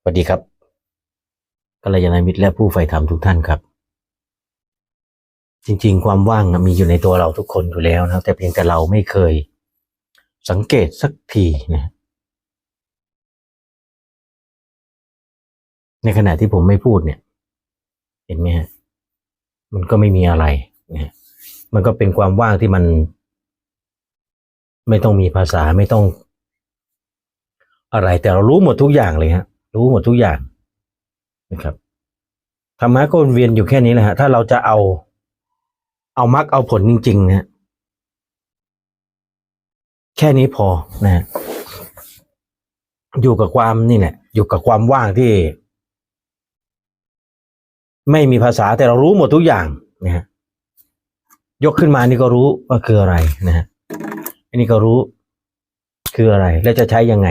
สวัสดีครับกัลยาณมิตรและผู้ใฝ่ธรรมทุกท่านครับ จริงๆ ความว่างมีอยู่ในตัวเราทุกคนอยู่แล้วนะแต่เพียงแต่เราไม่เคย สังเกตสักทีนะในขณะที่ผมไม่พูดเนี่ย เห็นไหมฮะมันก็ไม่มีอะไรนะมันก็เป็นความว่างที่มัน ไม่ต้องมีภาษาไม่ต้องอะไรแต่เรารู้หมดทุกอย่างเลยฮะ รู้หมดทุกอย่างนะครับธรรมะก็วนเวียนอยู่แค่นี้แหละฮะถ้าเราจะเอา เอามรรคเอาผลจริงๆนะแค่นี้พอนะฮะอยู่กับความนี่แหละอยู่กับความว่างที่ ไม่มีภาษาแต่เรารู้หมดทุกอย่างนะฮะยกขึ้นมานี่ก็รู้ว่าคืออะไรนะฮะอันนี้ก็รู้คืออะไร แล้วจะใช้ยังไง